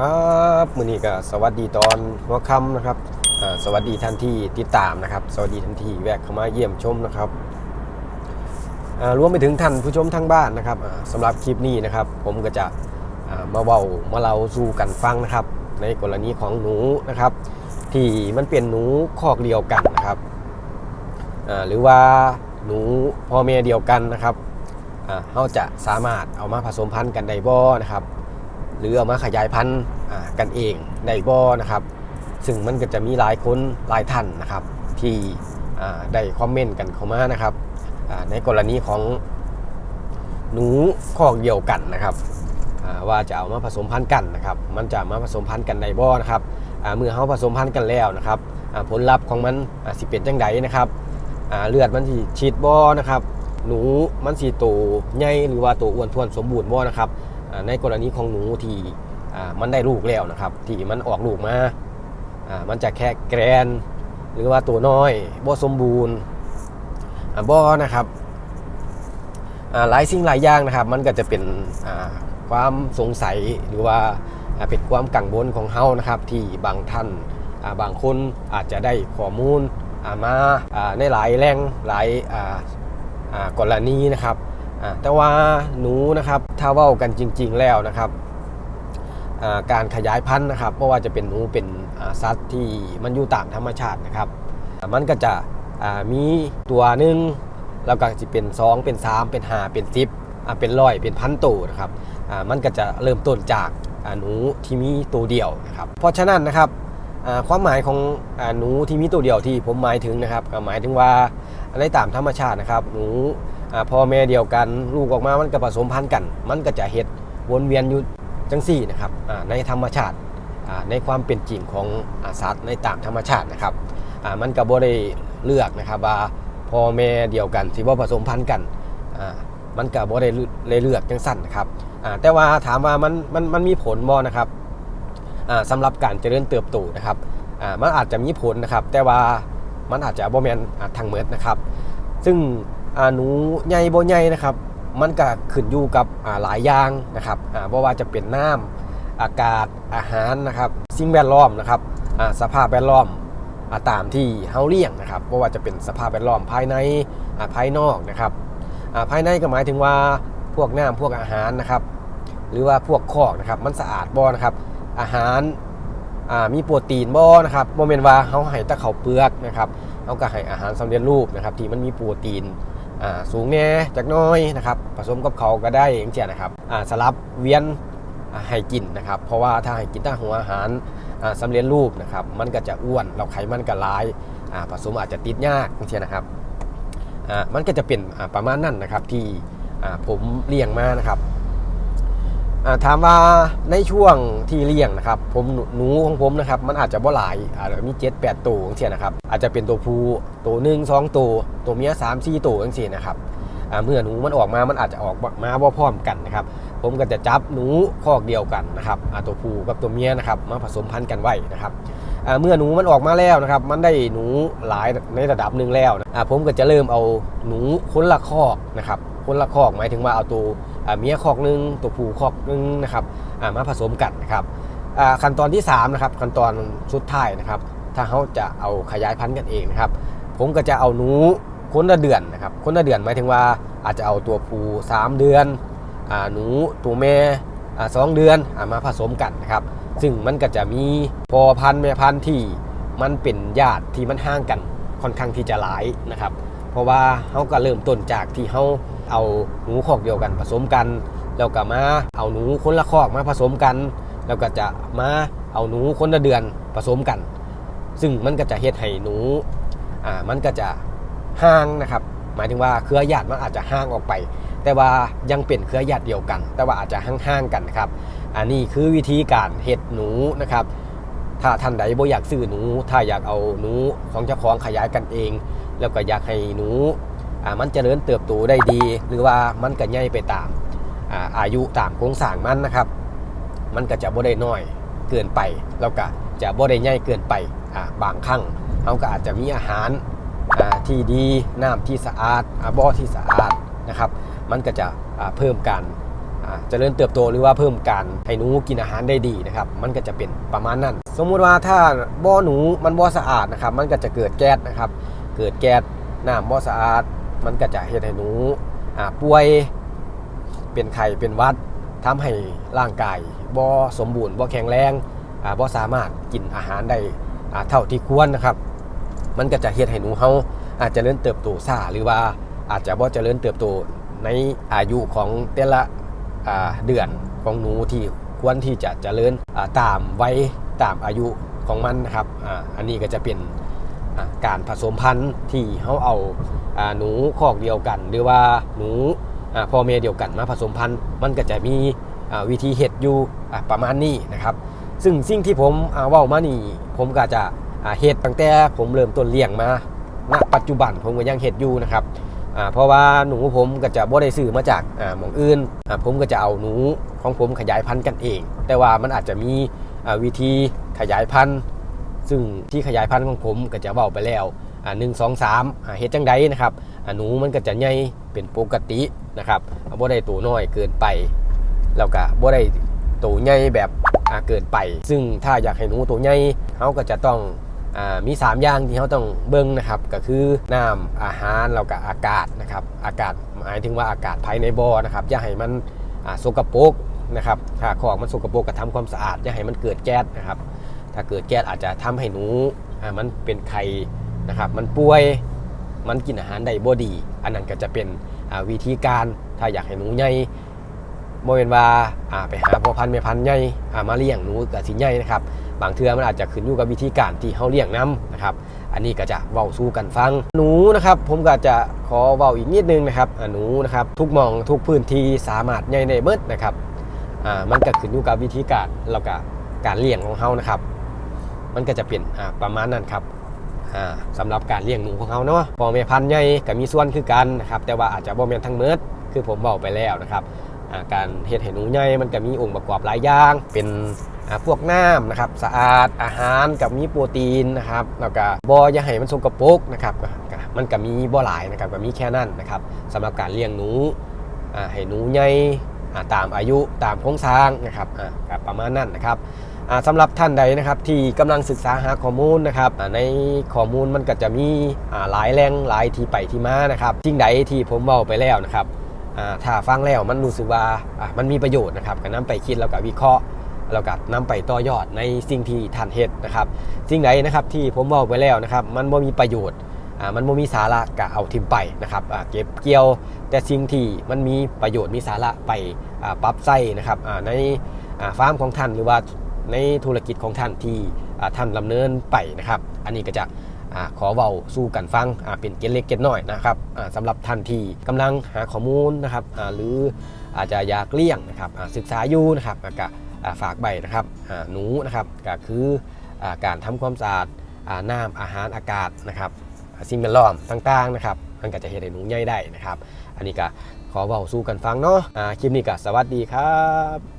ครับมือนี้ก็สวัสดีตอนหัวค่ำนะครับสวัสดีท่านที่ติดตามนะครับ สวัสดีท่านที่แวะเข้ามาเยี่ยมชมนะครับรวมไปถึงท่านผู้ชมทางบ้านนะครับอ่าสำหรับคลิปนี้นะครับ ผมก็จะมาเว้ามาเล่าสู่กันฟังนะครับ ในกรณีของหนูนะครับ ที่มันเป็นหนูคอกเดียวกันนะครับหรือว่าหนูพ่อแม่เดียวกันนะครับเขาจะสามารถเอามาผสมพันธุ์กันได้บ่นะครับ รือเอามาขยายพันธุ์กันเองได้บ่นะครับ ซึ่งมันก็จะมีหลายคนหลายท่านนะครับ ที่ได้คอมเมนต์กันเข้ามานะครับในกรณีของหนูคอกเดียวกันนะครับว่าจะเอามาผสมพันธุ์กันนะครับ มันจะมาผสมพันธุ์กันได้บ่อนะครับเมื่อเขาผสมพันธุ์กันแล้วนะครับผลลัพธ์ของมันสิเป็นจังไดนะครับเลือดมันสิฉีดบ่อนะครับ หนูมันสิโตใหญ่หรือว่าโตอ้วนท้วนสมบูรณ์บ่อนะครับ ในกรณีของหนูที่มันได้ลูกแล้วนะครับ ที่มันออกลูกมา มันจะแค่แกรน หรือว่าตัวน้อยบ่สมบูรณ์อ่าบ่นะครับหลายสิ่งหลายอย่างนะครับ มันก็จะเป็นความสงสัยหรือว่าเป็นความกังวลของเฮานะครับ ที่บางท่านบางคนอาจจะได้ข้อมูลมาในหลายแหล่งหลายกรณีนะครับ แต่ว่าหนูนะครับถ้าเว้ากันจริง ๆแล้วนะครับการขยายพันธุ์นะครับเพราะว่าจะเป็นหนูเป็นสัตว์ที่มันอยู่ตามธรรมชาตินะครับ มันก็จะมีตัวหนึ่งแล้วก็จะเป็น 2 เป็น 3 เป็น5เป็น10เป็นร้อยเป็นพันตัวนะครับมันก็จะเริ่มต้นจากหนูที่มีตัวเดียวนะครับ เพราะฉะนั้นนะครับความหมายของหนูที่มีตัวเดียวที่ผมหมายถึงนะครับหมายถึงว่าในตามธรรมชาตินะครับ หนู พ่อแม่เดียวกันลูกออกมามันก็ผสมพันธุ์กัน มันก็จะเห็ดวนเวียนอยู่จังสี่นะครับในธรรมชาติในความเป็นจริงของสัตว์ในตามธรรมชาตินะครับมันก็บ่ได้เลือกนะครับว่าพ่อแม่เดียวกันที่ว่าผสมพันธุ์กันมันก็บ่ได้เลยเลือกจังสั้นนะครับแต่ว่าถามว่ามันมันมันมีผลบ่นะครับอ่าสำหรับการเจริญเติบโตนะครับมันอาจจะมีผลนะครับ แต่ว่ามันอาจจะบ่แมนอ่าทางเมิดนะครับ ซึ่ง หนูใหญ่บ่ใหญ่นะครับ มันก็ขึ้นอยู่กับหลายอย่างนะครับอ่าบ่ว่าจะเป็นน้ำอากาศอาหารนะครับ สิ่งแวดล้อมนะครับสภาพแวดล้อมตามที่เฮาเลี้ยงนะครับบ่ว่าจะเป็นสภาพแวดล้อมภายในภายนอกนะครับภายในก็หมายถึงว่าพวกน้ำพวกอาหารนะครับ หรือว่าพวกคอกนะครับ มันสะอาดบ่นะครับ อาหารมีโปรตีนบ่นะครับบ่แม่นว่าเฮาให้แต่ข้าเปลือกนะครับเอาก็ให้อาหารสำเร็จรูปนะครับ ที่มันมีโปรตีน สูงแน่จากน้อยนะครับผสมกับเขาก็ได้อย่างเช่นนะครับสลับเวียนให้กินนะครับ เพราะว่าถ้าให้กินตั้งหัวอาหารสำสำเร็จรูปนะครับ มันก็จะอ้วนเราไขมันก็ร้ายผสมอาจจะติดยากอย่างเช่นนะครับมันก็จะเป็นประมาณนั้นนะครับที่ผมเลี้ยงมานะครับ ถามว่าในช่วงที่เลี้ยงนะครับผมหนูของผมนะครับมันอาจจะบ่หลายอาจจะมีเจ็ดแปดตัวอย่างเช่นนะครับอาจจะเป็นตัวผู้ตัวหนึ่งสองตัวตัวเมียสามสี่ตัวอย่างเช่นนะครับเมื่อหนูมันออกมามันอาจจะออกมาบ่าพร้อมกันนะครับผมก็จะจับหนูคอกเดียวกันนะครับตัวผู้กับตัวเมียนะครับมาผสมพันธุ์กันไว้นะครับเมื่อหนูมันออกมาแล้วนะครับมันได้หนูหลายในระดับหนึ่งแล้วนะผมก็จะเริ่มเอาหนูคนละคอกนะครับคนละคอกหมายถึงว่าเอาตัว เมียคอกหนึงตัวผู้คอกหนึงนะครับมาผสมกันนะครับขั้นตอนที่3นะครับขั้นตอนสุดท้ายนะครับ ถ้าเขาจะเอาขยายพันธุ์กันเองนะครับ ผมก็จะเอาหนูคนละเดือนนะครับคนละเดือนหมายถึงว่าอาจจะเอาตัวผู้3เดือนอหนูตัวแม่สองเดือนอมาผสมกันนะครับ ซึ่งมันก็จะมีพอพันธุ์แม่พันธุ์ที่มันเป็นญาติที่มันห่างกันค่อนข้างที่จะหลายนะครับ เพราะว่าเขาก็เริ่มต้นจากที่เขา เอาหนูคอกเดียวกันผสมกัน แล้วก็มาเอาหนูคนละคอกมาผสมกัน แล้วก็จะมาเอาหนูคนละเดือนผสมกัน ซึ่งมันก็จะเฮ็ดให้หนูอ่ามันก็จะห่างนะครับ หมายถึงว่าเครือญาติมันอาจจะห่างออกไป แต่ว่ายังเป็นเครือญาติเดียวกัน แต่ว่าอาจจะห่างๆกันนะครับ อันนี้คือวิธีการเห็ดหนูนะครับถ้าท่านใดบ่อยากซื้อหนู ถ้าอยากเอาหนูของเจ้าของขยายกันเอง แล้วก็อยากให้หนู มันจเจริญเติบโตได้ดี หรือว่ามันก็ใหญ่ไปตามอาอายุตามโครงสร้างมันนะครับ มันก็จะบ่ได้น้อยเกินไปแล้วก็จะบ่ได้ใหญ่เกินไปบางครั้งเราก็อาจจะมีอาหาราที่ดีน้ำที่สะอาดอ่าบ่อที่สะอาดนะครับ มันก็จะเพิ่มการอ่าเจริญเติบโตหรือว่าเพิ่มการให้หนูกินอาหารได้ดีนะครับ มันก็จะเป็นประมาณนั้น สมมุติว่าถ้าบ่อหนูมันบ่อสะอาดนะครับ มันก็จะเกิดแก๊สนะครับ เกิดแก๊สน้ำบ่อสะอาด มันก็จะเฮ็ดให้หนูป่วยเป็นไข้เป็นวัดทำให้ร่างกายบ่สมบูรณ์บ่แข็งแรงอ่าบ่สามารถกินอาหารได้เท่าที่ควรนะครับ มันก็จะเฮ็ดให้หนูเฮาอาจจะเริญเติบโตช้าหรือว่าอาจจะบ่เจริญเติบโตในอายุของแต่ละเดือนของหนูที่ควรที่จะเจริญอ่าตามไวัยตามอายุของมันนะครับอ,อันนี้ก็จะเป็น การผสมพันธุ์ที่เขาเอาหนูคอกเดียวกัน หรือว่าหนูพ่อแม่เดียวกันมาผสมพันธุ์ มันก็จะมีวิธีเห็ดอยู่ประมาณนี้นะครับ ซึ่งสิ่งที่ผมอ่าเว้ามานี่ผมก็จะเฮ็ดตั้งแต่ผมเริ่มต้นเลี้ยงมาณปัจจุบันผมก็ยังเฮ็ดอยู่นะครับเพราะว่าหนูผมก็จะบ่ได้ซื้อมาจากหมองอื่น ผมก็จะเอาหนูของผมขยายพันธุ์กันเอง แต่ว่ามันอาจจะมีวิธีขยายพันธุ์ ซึ่งที่ขยายพันธุ์ของผมก็จะเว้าไปแล้วอ่าหนึ่งสองสามอ่าเฮ็ดจังใดนะครับอ่าหนูมันก็จะใหญ่เป็นปกตินะครับบ่ได้ตัวน้อยเกินไปแล้วก็บ่ได้ตัวใหญ่แบบอ่าเกินไป ซึ่งถ้าอยากให้หนูตัวใหญ่เขาก็จะต้องอามี 3 อย่างที่เขาต้องเบิ่งนะครับ ก็คือน้ำอาหารแล้วก็อากาศนะครับ อากาศหมายถึงว่าอากาศภายในบ่อนะครับอย่าให้มันอ่าสกปรกนะครับถ้าของมันสกปรกก็ทำความสะอาดอย่าให้มันเกิดแก๊สนะครับ ถ้าเกิดแก๊สอาจจะทำให้หนูมันเป็นไข้นะครับ มันป่วย มันกินอาหารได้บ่ดี อันนั้นก็จะเป็นวิธีการ ถ้าอยากให้หนูใหญ่โมเป็นว่าไปหาพ่อพันธุ์แม่พันธุ์ใหญ่มาเลี้ยงหนูกับสิใหญ่นะครับ บางเทื่อมันอาจจะขึ้นอยู่กับวิธีการที่เขาเลี้ยงน้ำนะครับ อันนี้ก็จะเว้าสู้กันฟัง หนูนะครับ ผมก็จะขอเว้าอีกนิดนึงนะครับ หนูนะครับทุกมองทุกพื้นที่สามารถใหญ่ในเบิดนะครับ มันก็ขึ้นอยู่กับวิธีการแล้วก็การเลี้ยงของเขานะครับ มันก็จะเป็นประมาณนั้นครับสำหรับการเลี้ยงหนูของเขาเนาะพ่อแม่พันธุ์ใหญ่ก็มีส่วนคือกันนะครับแต่ว่าอาจจะบ่แม่นทั้งเมิดคือผมบอกไปแล้วนะครับการเฮ็ดให้หนูใหญ่มันก็มีองค์ประกอบหลายอย่าง เป็นพวกน้ำนะครับสะอาดอาหารกับมีโปรตีนนะครับแล้วก็บ่อย่าให้มันสกปรกนะครับมันก็มีบ่หลายนะครับก็มีแค่นั้นนะครับสำหรับการเลี้ยงหนูให้หนูใหญ่อ่าตามอายุตามโครงสร้างนะครับประมาณนั้นนะครับ สำหรับท่านใดนะครับที่กำลังศึกษาหาข้อมูลนะครับในข้อมูลมันก็จะมีหลายแหล่งหลายที่ไปที่มานะครับสิ่งใดที่ผมเว้าไปแล้วนะครับถ้าฟังแล้วมันรู้สึกว่ามันมีประโยชน์นะครับก็นำไปคิดแล้วก็วิเคราะห์แล้วก็นำไปต่อยอดในสิ่งที่ท่านเฮ็ดนะครับสิ่งไหนนะครับที่ผมบอกไปแล้วนะครับมันบ่มีประโยชน์มันบ่มีสาระก็เอาทิมไปนะครับเก็บเกี่ยว แต่สิ่งที่มันมีประโยชน์มีสาระไปปรับใช้นะครับในอ่าฟาร์มของท่านหรือว่า ในธุรกิจของท่านที่ท่านดำเนินไปนะครับ อันนี้ก็จะอขอเบาสู้กันฟังเป็นเกล็ดเล็กเกล็ดน้อยนะครับอ่าสำหรับท่านที่กำลังหาข้อมูลนะครับหรืออาจจะอยากเลี่ยงนะครับศึกษาอยู่นะครับก็ฝากใบนะครับหนูนะครับก็คืออการทำความสะอาดน้ำอาหารอากาศนะครับสิ่งแวดล้อมต่างๆนะครับมันก็จะเห็นให้หนูใหญ่ได้นะครับ อันนี้ก็ขอเบาสู้กันฟังเนาะอ่าคลิปนี้ก็สวัสดีครับ